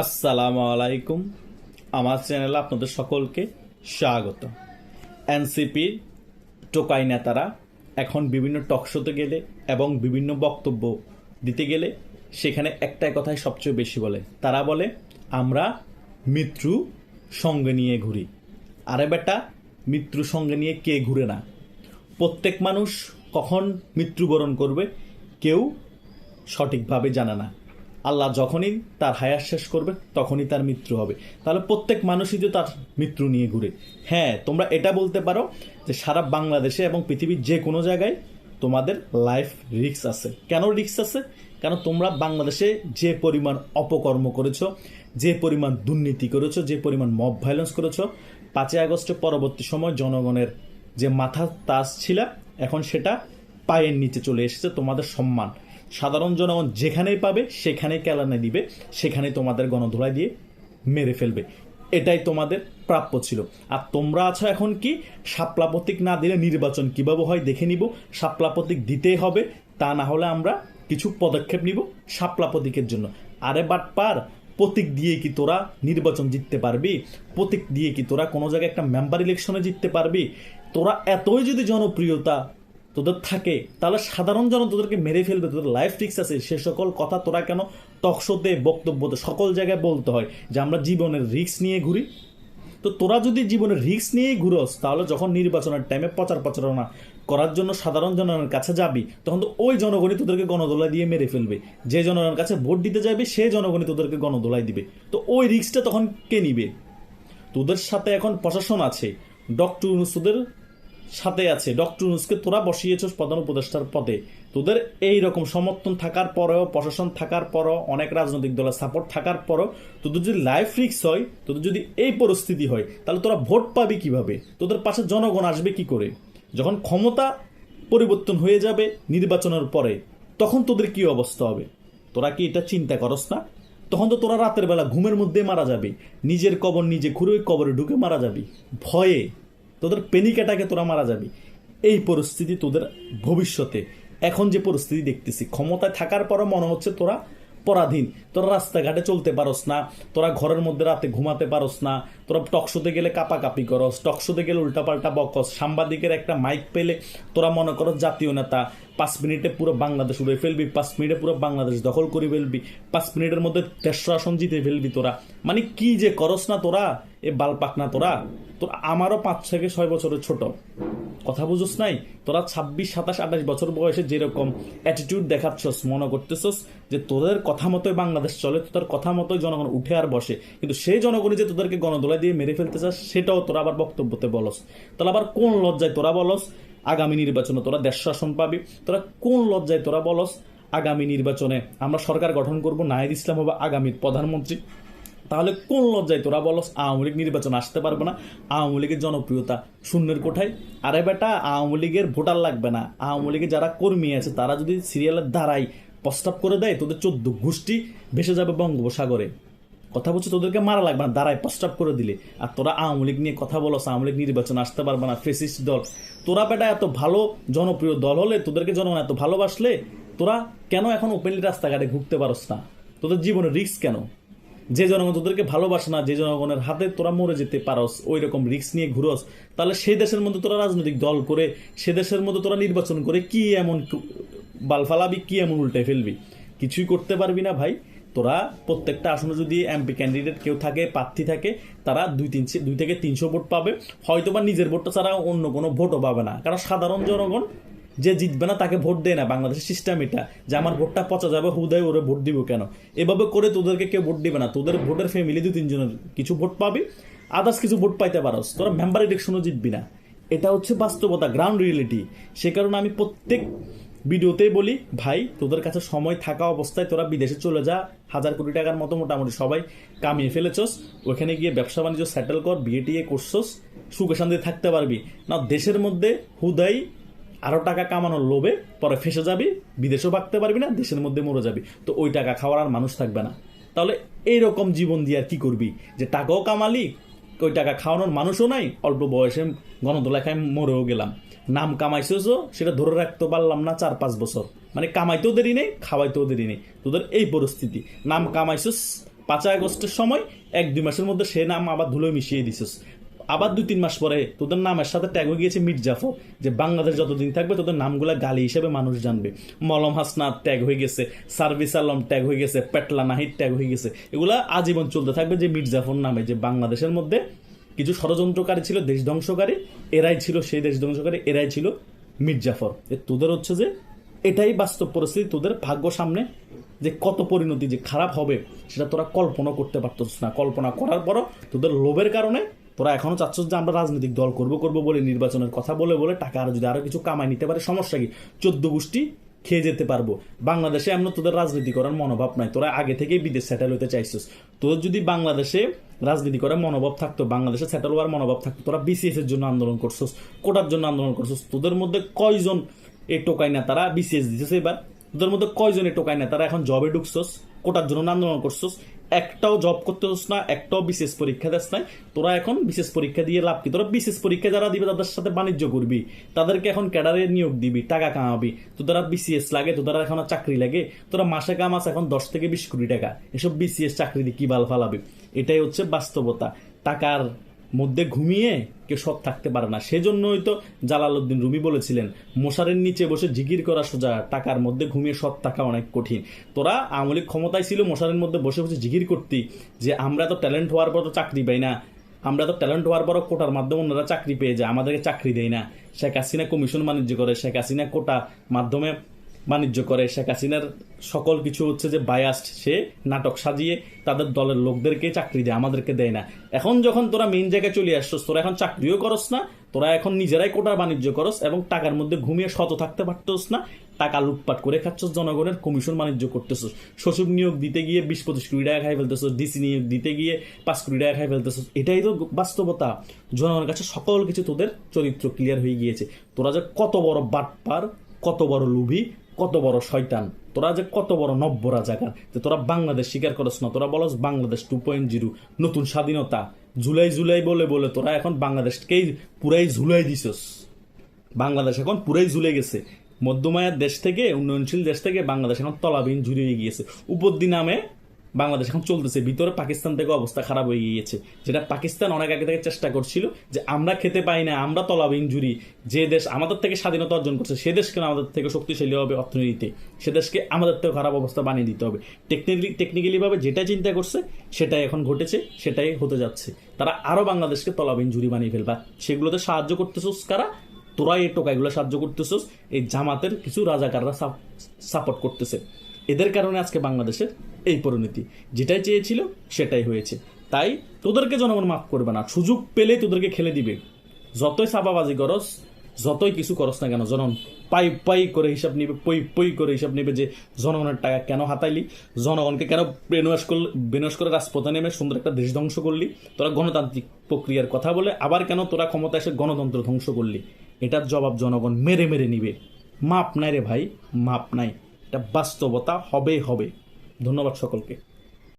আসসালামু আলাইকুম। আমার চ্যানেলে আপনাদের সকলকে স্বাগত। এনসিপির টোকাই নেতারা এখন বিভিন্ন টকশোতে গেলে এবং বিভিন্ন বক্তব্য দিতে গেলে সেখানে একটাই কথাই সবচেয়ে বেশি বলে। তারা বলে, আমরা মৃত্যু সঙ্গে নিয়ে ঘুরি। আরে বেটা মৃত্যু সঙ্গে নিয়ে কে ঘুরে না? প্রত্যেক মানুষ কখন মৃত্যুবরণ করবে কেউ সঠিকভাবে জানে না। আল্লাহ যখনই তার হায়াত শেষ করবে, তখনই তার মৃত্যু হবে। তাহলে প্রত্যেক মানুষই যে তার মৃত্যু নিয়ে ঘুরে। হ্যাঁ তোমরা এটা বলতে পারো যে সারা বাংলাদেশে এবং পৃথিবীর যে কোনো জায়গায় তোমাদের লাইফ রিস্ক আছে। কেন রিক্স আছে? কারণ তোমরা বাংলাদেশে যে পরিমাণ অপকর্ম করেছ, যে পরিমাণ দুর্নীতি করেছ, যে পরিমাণ মব ভায়োলেন্স করেছ, পাঁচই আগস্টের পরবর্তী সময় জনগণের যে মাথার তাস ছিল, এখন সেটা পায়ের নিচে চলে এসেছে তোমাদের সম্মান। সাধারণ জনগণ যেখানেই পাবে, সেখানেই কেলানে দিবে, সেখানেই তোমাদের গণধোলাই দিয়ে মেরে ফেলবে। এটাই তোমাদের প্রাপ্য ছিল। আর তোমরা আছো এখন কি? শাপলা প্রতীক না দিলে নির্বাচন কীভাবে হয় দেখে নিব। শাপলা প্রতীক দিতেই হবে, তা না হলে আমরা কিছু পদক্ষেপ নিব শাপলা প্রতীকের জন্য। আরে বাট পার প্রতীক দিয়ে কি তোরা নির্বাচন জিততে পারবি? প্রতীক দিয়ে কি তোরা কোনো জায়গায় একটা মেম্বার ইলেকশনে জিততে পারবি? তোরা এতই যদি জনপ্রিয়তা তোদের থাকে। তাহলে সাধারণ জন তোদেরকে মেরে ফেলবে, তোদের লাইফ রিক্স আছে। সে সকল কথা তোরা কেন টকশোতে বক্তব্যতে সকল জায়গায় বলতে হয় যে আমরা জীবনের রিক্স নিয়ে ঘুরি? তো তোরা যদি জীবনের রিক্স নিয়েই ঘুরোস, তাহলে যখন নির্বাচনের টাইমে প্রচার প্রচারণা করার জন্য সাধারণ জনগণের কাছে যাবি, তখন তো ওই জনগণই তোদেরকে গণদোলা দিয়ে মেরে ফেলবে। যে জনগণের কাছে ভোট দিতে যাবে, সে জনগণই তোদেরকে গণদোলাই দিবে। তো ওই রিক্সটা তখন কে নিবে? তোদের সাথে এখন প্রশাসন আছে। ডক্টর ইউনুস সাথে আছে। ডক্টর ইউনুসকে তোরা বসিয়েছ প্রধান উপদেষ্টার পদে। তোদের এই রকম সমর্থন থাকার পরেও, প্রশাসন থাকার পরও, অনেক রাজনৈতিক দলের সাপোর্ট থাকার পরও, তোদের যদি লাইফ রিক্স হয়, তোদের যদি এই পরিস্থিতি হয়, তাহলে তোরা ভোট পাবি কীভাবে? তোদের পাশে জনগণ আসবে কি করে? যখন ক্ষমতা পরিবর্তন হয়ে যাবে নির্বাচনের পরে, তখন তোদের কি অবস্থা হবে? তোরা কি এটা চিন্তা করস না? তখন তো তোরা রাতের বেলা ঘুমের মধ্যে মারা যাবে। নিজের কবর নিজে ঘুরে কবরে ঢুকে মারা যাবি। ভয়ে। তোদের পেনিক তোরা মারা যাবি। এই পরিস্থিতি তোদের ভবিষ্যতে। এখন যে পরিস্থিতি দেখতেছি, ক্ষমতায় থাকার পরও মনে হচ্ছে তোরা পরাধীন। তোরা রাস্তাঘাটে চলতে পারস না, তোরা ঘরের মধ্যে রাতে ঘুমাতে পারস না, তোরা টকশোতে গেলে কাপাকাপি করস টকশোতে গেলে উল্টাপাল্টা বকস। সাংবাদিকের একটা মাইক পেলে তোরা মনে করো জাতীয় নেতা, পাঁচ মিনিটে পুরো বাংলাদেশ উড়ে ফেলবি, পাঁচ মিনিটে পুরো বাংলাদেশ দখল করে ফেলবি, পাঁচ মিনিটের মধ্যে দেড়শো আসন জিতে ফেলবি তোরা। মানে কি যে করস না তোরা? এ বাল পাক না তোরা? তোর আমারও পাঁচ থেকে ছয় বছরের ছোট। কথা বুঝোস নাই? তোরা ছাব্বিশ, সাতাশ, আঠাশ বছর বয়সে যেরকম অ্যাটিটিউড দেখাচ্ছস, মনে করতেছস যে তোদের কথা মতোই বাংলাদেশ চলে, তোদের কথা মতোই জনগণ উঠে আর বসে। কিন্তু সেই জনগণই যে তোদেরকে গণদোলা দিয়ে মেরে ফেলতে চাস, সেটাও তোরা আবার বক্তব্যতে বলস। তাহলে আবার কোন লজ্জায় তোরা বলস? আগামী নির্বাচনে তোরা দেড়শো আসন পাবি। তোরা কোন লজ্জায় তোরা বলস? আগামী নির্বাচনে আমরা সরকার গঠন করব নাহিদ ইসলাম হবে আগামীর প্রধানমন্ত্রী। তাহলে কোন লজ্জায় তোরা বলস আওয়ামী লীগ নির্বাচন আসতে পারবে না? আওয়ামী লীগের জনপ্রিয়তা শূন্যের কোঠায়। আরে বেটা, আওয়ামী লীগের ভোটার লাগবে না। আওয়ামী লীগের যারা কর্মী আছে, তারা যদি সিরিয়ালের দ্বারাই প্রস্তাব করে দেয়, তোদের চোদ্দ গোষ্ঠী ভেসে যাবে বঙ্গোপসাগরে। কথা বলছে, তোদেরকে মারা লাগবে না দাঁড়ায় প্রস্তাব করে দিলে। আর তোরা আওয়ামী লীগ নিয়ে কথা বলো, আওয়ামী লীগ নির্বাচন আসতে পারবে না ফেসিস্ট দল। তোরা বেটা এত ভালো জনপ্রিয় দল হলে, তোদেরকে জনগণ এত ভালোবাসলে, তোরা কেন এখন ওপেনলি রাস্তাঘাটে ঘুরতে পারস না? তোদের জীবনে রিস্ক কেন? যে জনগণ তোদেরকে ভালোবাসে না, যে জনগণের হাতে তোরা মরে যেতে পারস ওই রকম রিস্ক নিয়ে ঘুরস, তাহলে সেই দেশের মধ্যে তোরা রাজনৈতিক দল করে, সে দেশের মধ্যে তোরা নির্বাচন করে কি এমন বালফালাবি কি এমন উল্টে ফেলবি? কিছুই করতে পারবি না ভাই। তোরা প্রত্যেকটা আসনে যদি এমপি ক্যান্ডিডেট কেউ থাকে, প্রার্থী থাকে, তারা দুই তিনশো দুই থেকে তিনশো ভোট পাবে। হয়তো বা নিজের ভোটটা ছাড়া অন্য কোনো ভোটও পাবে না। কারণ সাধারণ জনগণ যে জিতবে না তাকে ভোট দেয় না বাংলাদেশের সিস্টেম এটা। যে আমার ভোটটা পচা যাবে হুদায় ওরে ভোট দিব কেন? এভাবে করে তোদেরকে কেউ ভোট দিবে না। তোদের ভোটের ফ্যামিলি দু তিনজনের কিছু ভোট পাবি আদার্স কিছু ভোট পাইতে পারস। তোরা মেম্বার ইলেকশনও জিতবি না। এটা হচ্ছে বাস্তবতা গ্রাউন্ড রিয়েলিটি সে কারণে আমি প্রত্যেক ভিডিওতেই বলি ভাই তোদের কাছে সময় থাকা অবস্থায় তোরা বিদেশে চলে যা। হাজার কোটি টাকার মতো মোটামুটি সবাই কামিয়ে ফেলেছস। ওখানে গিয়ে ব্যবসা বাণিজ্য সেটেল কর বিয়ে টিয়ে করছস। সুখে শান্তি থাকতে পারবি। না দেশের মধ্যে হুদাই আরও টাকা কামানোর লোভে পরে ফেসে যাবি, বিদেশেও ভাগতে পারবি না, দেশের মধ্যে মরে যাবি। তো ওই টাকা খাওয়ার আর মানুষ থাকবে না। তাহলে এইরকম জীবন দিয়ে আর কি করবি? যে টাকাও কামালি, ওই টাকা খাওয়ানোর মানুষও নাই, অল্প বয়সে গণদোলাখায় মরেও গেলাম। নাম কামাইছেও সেটা ধরে রাখতে পারলাম না চার পাঁচ বছর। মানে কামাইতেও দেরি নেই, খাওয়াইতেও দেরি নেই। তোদের এই পরিস্থিতি। নাম কামাইছিস, পাঁচই আগস্টের সময়, এক দুই মাসের মধ্যে সে নাম আবার ধুলো মিশিয়ে দিছিস। আবার দুই, তিন মাস পরে তোদের নামের সাথে ট্যাগ হয়ে গিয়েছে মির্জাফর যে বাংলাদেশ যতদিন থাকবে তোদের নামগুলো গালি হিসেবে মানুষ জানবে। মলম হাসনাত ট্যাগ হয়ে গেছে, সার্ভিস আলম ট্যাগ হয়ে গেছে, পেটলা নাহিদ ট্যাগ হয়ে গেছে। এগুলা আজীবন চলতে থাকবে যে মির্জাফর নামে, যে বাংলাদেশের মধ্যে কিছু ষড়যন্ত্রকারী ছিল, দেশ ধ্বংসকারী, এরাই ছিল সেই দেশ ধ্বংসকারী, এরাই ছিল মির্জাফর তোদের হচ্ছে যে এটাই বাস্তব পরিস্থিতি, তোদের ভাগ্য সামনে যে কত পরিণতি যে খারাপ হবে, সেটা তোরা কল্পনা করতে পারতস না। কল্পনা করার পরও তোদের লোভের কারণে তোরা এখনও চাচ্ছ যে আমরা রাজনৈতিক দল করব করব বলে নির্বাচনের কথা বলে বলে টাকা আর যদি আরও কিছু কামাই নিতে পারে, সমস্যা কি? চোদ্দ গোষ্ঠী খেয়ে যেতে পারব। বাংলাদেশে এমন তোদের রাজনীতি করার মনোভাব নাই। তোরা আগে থেকেই বিদেশ সেটেল হতে চাইছিস। তোদের যদি বাংলাদেশে রাজনীতি করার মনোভাব থাকতো, বাংলাদেশে সেটেল হওয়ার মনোভাব থাকতো, তোরা বিসিএস এর জন্য আন্দোলন করছিস, কোটার জন্য আন্দোলন করছিস, তোদের মধ্যে কয়জন এই টোকাই না তারা বিসিএস দিতেছে এবার? তোদের মধ্যে কয়জনে টোকাই না তারা এখন জবে ঢুকছস, কোটার জন্য আন্দোলন করছস? একটাও জব করতে হস না, একটাও বিশেষ পরীক্ষা দিস নাই। তোরা এখন বিশেষ পরীক্ষা দিয়ে লাভ কি? তোরা বিশেষ পরীক্ষা যারা দিবে তাদের সাথে বাণিজ্য করবি। তাদেরকে এখন ক্যাডারে নিয়োগ দিবি, টাকা কামাবি। তোদের বিসিএস লাগে, তোদের এখন চাকরি লাগে। তোরা মাসে কামাস এখন দশ থেকে বিশ কোটি টাকা। এসব বিসিএস চাকরি দিয়ে কি বাল ফালাবি? এটাই হচ্ছে বাস্তবতা। টাকার মধ্যে ঘুমিয়ে কেউ সৎ থাকতে পারে না। সেজন্যই তো জালালউদ্দিন রুমি বলেছিলেন, মশারের নিচে বসে জিকির করা সোজা, টাকার মধ্যে ঘুমিয়ে সৎ থাকা অনেক কঠিন। তোরা আমলিক ক্ষমতায় ছিল, মশারের মধ্যে বসে বসে জিকির করতি যে, আমরা তো ট্যালেন্ট হওয়ার পর তো চাকরি পাই না। আমরা তো ট্যালেন্ট হওয়ার পরও কোটার মাধ্যমে ওনারা চাকরি পেয়ে যায়, আমাদেরকে চাকরি দেয় না। শেখ হাসিনা কমিশন বাণিজ্য করে, শেখ হাসিনা কোটা মাধ্যমে বাণিজ্য করে। শেখ হাসিনার সকল কিছু হচ্ছে যে বায়াস্ট সে নাটক সাজিয়ে তাদের দলের লোকদেরকে চাকরি দেয়, আমাদেরকে দেয় না। এখন যখন তোরা মেন জায়গায় চলে আসছস, তোরা এখন চাকরিও করস না, তোরা এখন নিজেরাই কোটার বাণিজ্য করস এবং টাকার মধ্যে ঘুমিয়ে শত থাকতে পারতস না, টাকা লুটপাট করে খাচ্ছস, জনগণের কমিশন বাণিজ্য করতেছস। সচিব নিয়োগ দিতে গিয়ে বিশ পঁচিশ কোটি টাকা খাই ফেলতেছস ডিসি নিয়োগ দিতে গিয়ে পাঁচ কোটি টাকা খাই ফেলতেছস। এটাই তো বাস্তবতা। জনগণের কাছে সকল কিছু তোদের চরিত্র ক্লিয়ার হয়ে গিয়েছে। তোরা যে কত বড় বাটপার, কত বড় লুভি কত বড় শয়তান? তোরা যে কত বড় নব্য রাজাকার। যে তোরা বাংলাদেশ স্বীকার করস না, তোরা বলস বাংলাদেশ টু পয়েন্ট জিরো নতুন স্বাধীনতা। জুলাই জুলাই বলে বলে তোরা এখন বাংলাদেশকেই পুরাই ঝুলাই দিছস। বাংলাদেশ এখন পুরাই ঝুলে গেছে। মধ্যমায়ের দেশ থেকে, উন্নয়নশীল দেশ থেকে বাংলাদেশ এখন তলাবিহীন ঝুলিয়ে গিয়েছে। উপদ্দি নামে বাংলাদেশ এখন চলতেছে, ভিতরে পাকিস্তান থেকে অবস্থা খারাপ হয়ে গিয়েছে। যেটা পাকিস্তান অনেক আগে থেকে চেষ্টা করছিল যে আমরা খেতে পাই না, আমরা তলাব জুড়ি যে দেশ আমাদের থেকে স্বাধীনতা অর্জন করছে, সে দেশকে আমাদের থেকে শক্তিশালী হবে অর্থনীতিতে, সে দেশকে আমাদের থেকে খারাপ অবস্থা বানিয়ে দিতে হবে। টেকনিক্যালি টেকনিক্যালি ভাবে যেটা চিন্তা করছে, সেটাই এখন ঘটেছে, সেটাই হতে যাচ্ছে। তারা আরও বাংলাদেশকে তলাবিহীন জুড়ি বানিয়ে ফেলবা। সেগুলোতে সাহায্য করতেছোস কারা? তোরা এই টোকাইগুলো সাহায্য করতেছোস, এই জামাতের কিছু রাজাকাররা সাপোর্ট করতেছে। এদের কারণে আজকে বাংলাদেশের এই পরিণতি। যেটাই চেয়েছিল, সেটাই হয়েছে। তাই তোদেরকে জনগণ মাফ করবে না। সুযোগ পেলে তোদেরকে খেলে দিবে। যতই সাবাবাজি করস, যতই কিছু করস না কেন, জনগণ পাই পাই করে হিসাব নিবে, পই পই করে হিসাব নিবে যে জনগণের টাকা কেন হাতাইলি। জনগণকে কেন ব্রেনওয়াশ করলি ব্রেনওয়াশ করে রাজপথে নেমে সুন্দর একটা দেশ ধ্বংস করলি। তোরা গণতান্ত্রিক প্রক্রিয়ার কথা বলে, আবার কেন তোরা ক্ষমতা এসে গণতন্ত্র ধ্বংস করলি? এটার জবাব জনগণ মেরে মেরে নিবে। মাপ নাই রে ভাই, মাপ নাই। এটা বাস্তবতা হবে হবে। ধন্যবাদ সকলকে।